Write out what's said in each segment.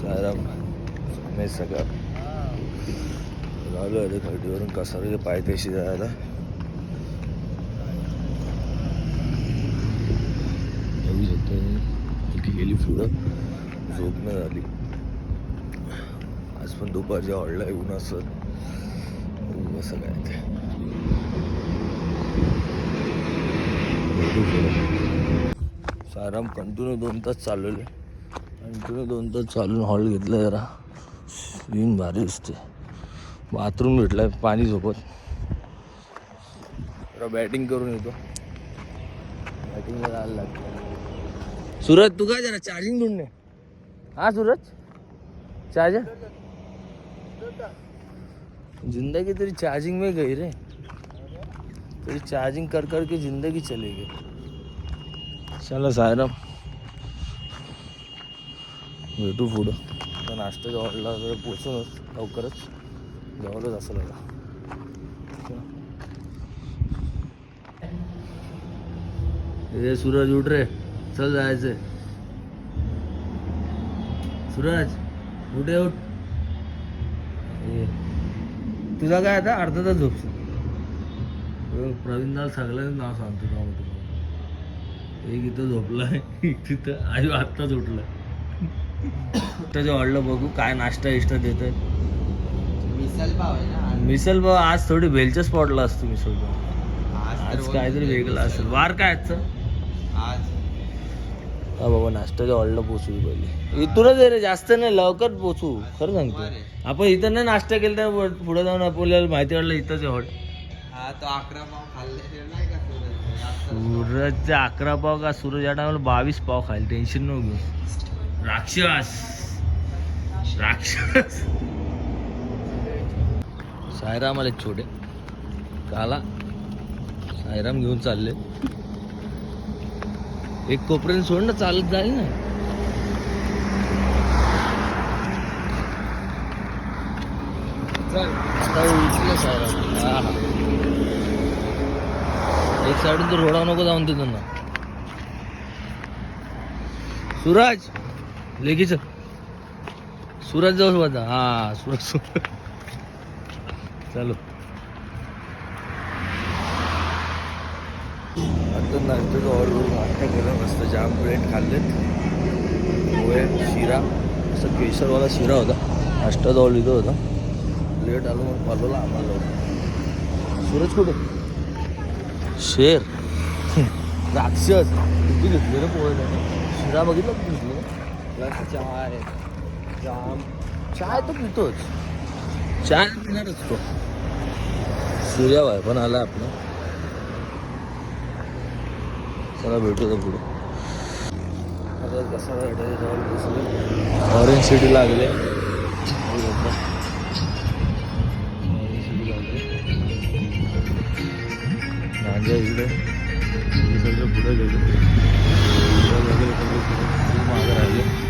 सायराम मी सगळं. आलो अरे खड्डीवरून कसा रे पायथ्याशी जायला. येऊ शकतो गेली पुढं. झोप नाही झाली. आज पण दुपारच्या हॉडला येऊन असत असं कसं काय ते. साराम कंटिन्यू दोन तास चाललेले कंटिन्यू दोन तास चालून हॉल घेतला जरा. स्क्रीन भारी असते. बाथरूम भेटलाय पाणी झोपत. जरा बॅटिंग करून येतो. बॅटिंगला जायला लागतं सूरज तू काय जरा चार्जिंग ढूंढणे हा सूरज? चार्जर जिंदगी तेरी चार्जिंग में गई रे. तेरी चार्जिंग कर कर के जिंदगी चली गई. चला सायरम. भेटू पुढं. आता नाश्त्याच्या हॉलला वगैरे पोचूनच लवकरच. जवळच असं आता. ए सूरज उठ रे. चल जायचंय. सूरज उठे उठ. तुझा काय आता? अर्धा तास अ, प्रवीण दाल सगळ्यांनी नाव सांगतो का मग तुला? एक इथं झोपलाय तिथं आई आत्ताच उठलाय. ऑर्डर बघू काय नाश्ता इष्टा देत मिसल पाव आहे ना मिसल बा आज थोडी भेलच्या स्पॉटला असतो मिसल बा आज काहीतरी वेगळं असेल. वार काय आजचं? आज. हा बाबा नाश्त्याच्या ऑर्डर पोचू पहिले. इथूनच रे जास्त नाही लवकर पोचू. खरं सांगतो. आपण इथं नाही नाश्ता केला तर पुढे जाऊन आपल्याला माहिती वाटलं इथंच हॉट हा तो अकरा पाव खाल्ले नाही का सूरज? जास्त सूरजचे अकरा पाव का? सूरज या टायमाला बावीस पाव खायला. टेन्शन नको घेऊ. राक्षस. राक्षस. सायराम आले छोटे. काला. सायराम घेऊन चालले. एक कोपऱ्याने सोड ना चालत जाईल ना. सायराम. एक साईडून तर रोडा नको जाऊन तिथून ना. सूरज! लेकीच सूरज जाऊ बघा हा सूरज सूरज. चलो. आता नाश्त्याचं ऑर्डर नाश्ता केला मस्त जाम ब्रेड खाल्लेत. पोहे शिरा. असं केशरवाला शिरा होता. नाश्ता जवळ इथं होता. लेट आलो मग पालवला आम्हाला. सूरज कुठे? शेर. राक्षस. किती घेतले रे पोहे शिरा बघितलं घेतलं प्लस चहा आहे जाम चाय तर पितोच. चाय पिणारच तो. सूर्याबाई पण आला आपला. चला भेटू तर पुढे. आता कसा भेटायचं जवळ बसले ऑरेंज सिटी लागले. ऑरेंज सिटी लागले गांजा इकडे सगळं पुढे गेले वगैरे सगळे पुढे खूप मागं राहिले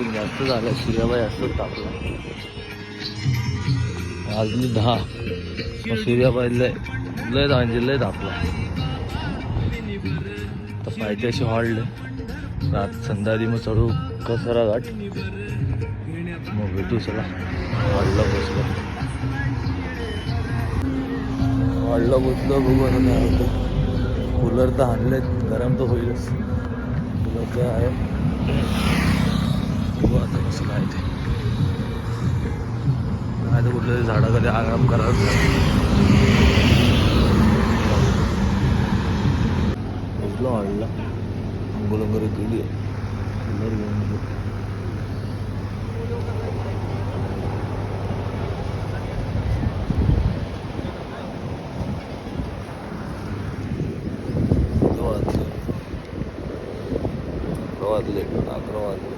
ऊन जास्त झालं सूर्याबाई असं तापला. मी दहा. मग सूर्याबाई लय लय म्हणजे लय तापला. तर पायथ्याशी हॉल्ड रात संध्याकाळी मग चढू कसरा घाट. मग भेटू चला. हॉलला बसलो हॉलला बसलो बघू होतं. कूलर तर आणलेत गरम तर होईलच. कूलर तर आहे. बघू आता कसं काय ते नाही तर कुठल्या झाडाखाली आराम करायचं बसलो हॉलला अंघोळ वगैरे केली कूलर घेऊन गेलो. किती वाजले? अकरा वाजले अकरा वाजले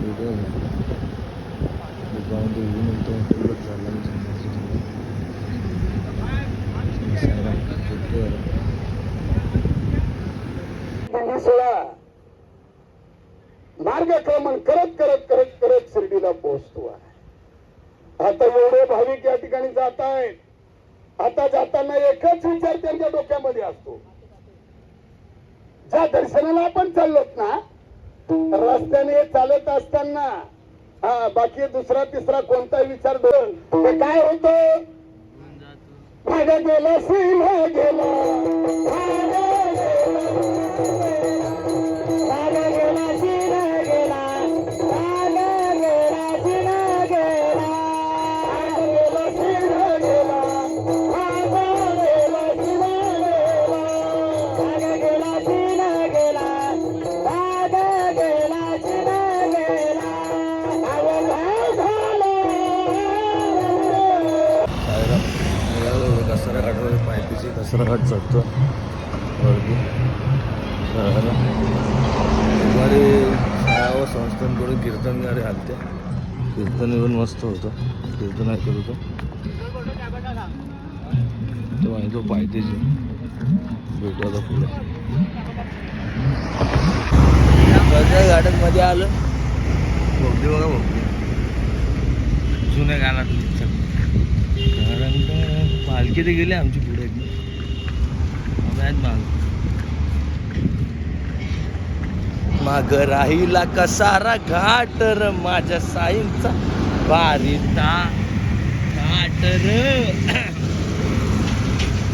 भेटूया मग. दुकानात येऊन नंतर पूर्वच झाला मी सांगायचं सायराम भेटूया आता. दिंडी सोळा. मार्गक्रमण करत करत करत करत शिर्डीला पोहोचतो आहे. आता एवढे भाविक या ठिकाणी जात आहेत. आता जाताना एकच विचार त्यांच्या डोक्यामध्ये असतो. ज्या दर्शनाला आपण चाललोत ना रस्त्याने चालत असताना हा बाकी दुसरा तिसरा कोणताही विचार दोन ते काय होतं? भाग गेला सिंह गेला. Música संस्थांकडून कीर्तन गाडी हलते कीर्तन येऊन मस्त होतं. कीर्तन ऐकत होतो. तो आणि तो पायथ्याची भेटू आता पुढे. गार्डनमध्ये आलं. भोगते बघा भोगते जुन्या गाण्यात कारण पालखी ते गेले आमची पुढे. आम्ही आहेत माग माग राहिला कसारा घाट र माझ्या साईंचा बारीता घाट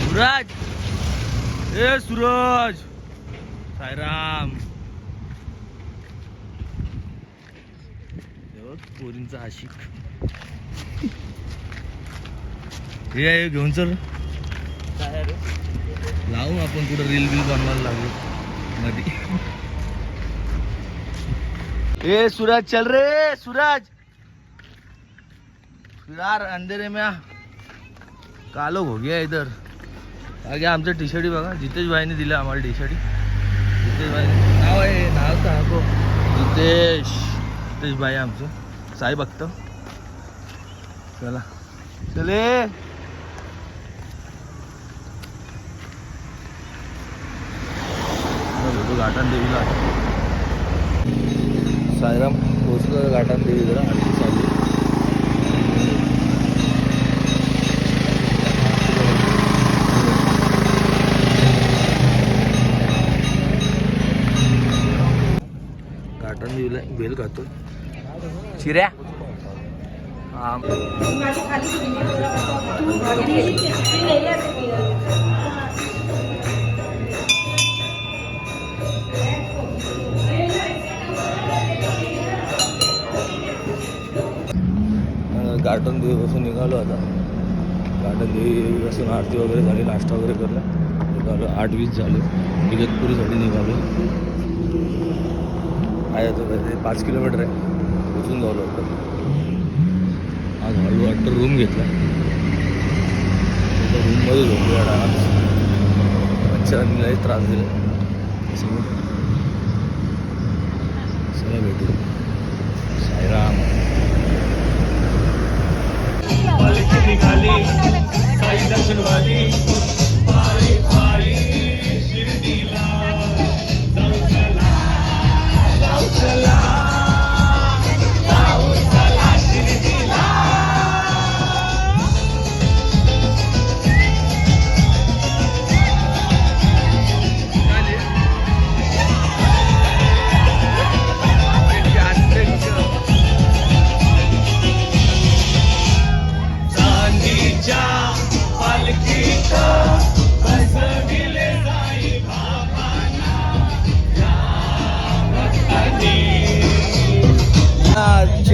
सुराज! ए सुरज! सायराम हे पोरींचा आशिक. हे आहे घेऊन चल. लावू आपण कुठं रील बिल बनवायला लागलो. मध्ये. ए सूरज चल रे सूरज. यार अंधेरे में कालो हो गया इधर. आगे आमचं टी शर्ट बघा. जितेश भाईने दिलं आम्हाला टी शर्ट जितेश भाई नाव आहे नाव सांगतो. जितेश. जितेश भाई आमचं. साई बघत चला. चले घाटन देवीला. सायराम पोचलो घाटान देवी जरा आरती चालली घाटान देवीला बेल खातो चिऱ्या हा. गार्डन देवीपासून निघालो आता. गार्डन देवीपासून आरती वगैरे झाली नाश्ता वगैरे करला. निघालो आठ वीस झाले. इगतपुरीसाठी निघालो. आहे आता ते पाच किलोमीटर आहे. पोचून जाऊ लवकर. आज हॉल वाटतं रूम घेतला. रूममध्ये झोपलो आराम मच्छरांनी लई त्रास दिला. सगळं चला भेटू साईराम हा,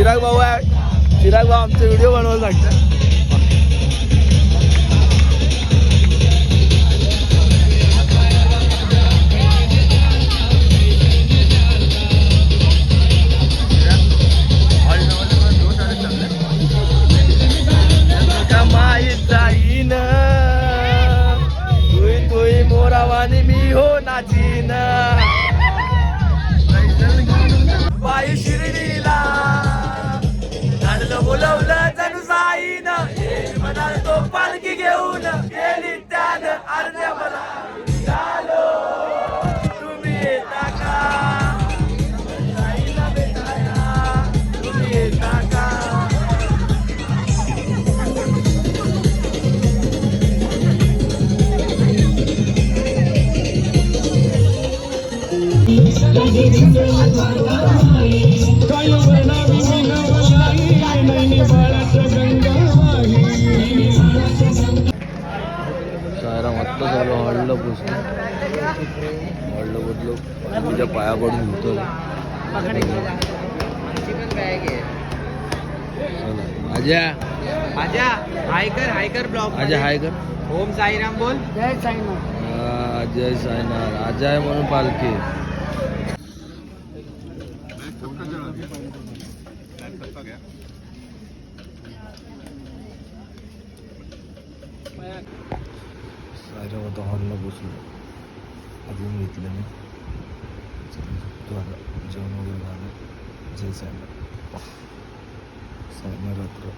चिराग भाऊ आहे. चिराग भाऊ आमचे व्हिडिओ बनवायला लागतात घेऊन गेली त्यानं अर्ध्या मला झालो तुम्ही येता का साईला भेटायला तुम्ही येता का Thank आता झालं हॉलला पोचलो हॉलला पोचलो तिच्या पाया पडून होतो आजा. आजा हाय कर हाय कर ब्लॉग आजा हाय कर ओम साईराम बोल. हा, जय साईनाथ. आजा आहे म्हणून पालखी सायराम आता हॉलला अजून घेतलं मी चला झोपतो आता जेवण वगैरे झालं जय साईनाथ साईनाथ रात्र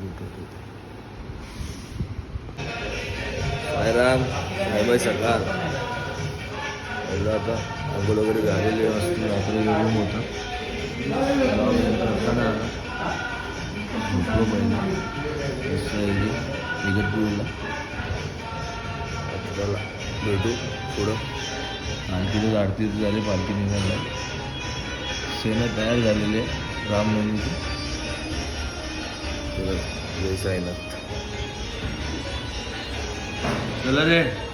गुड मुंबई सरकार पहिलं आता आंघोळ वगैरे झालेली असते रात्री रूम होता करताना झोपलो पहिलं मस्त येईल इगतपुरीला चला भेटू पुढं. पालखीची आरती झाली पालखी निघाली. सेना तयार झालेली आहे रामनवमीची चला जय साईनाथ. चला रे.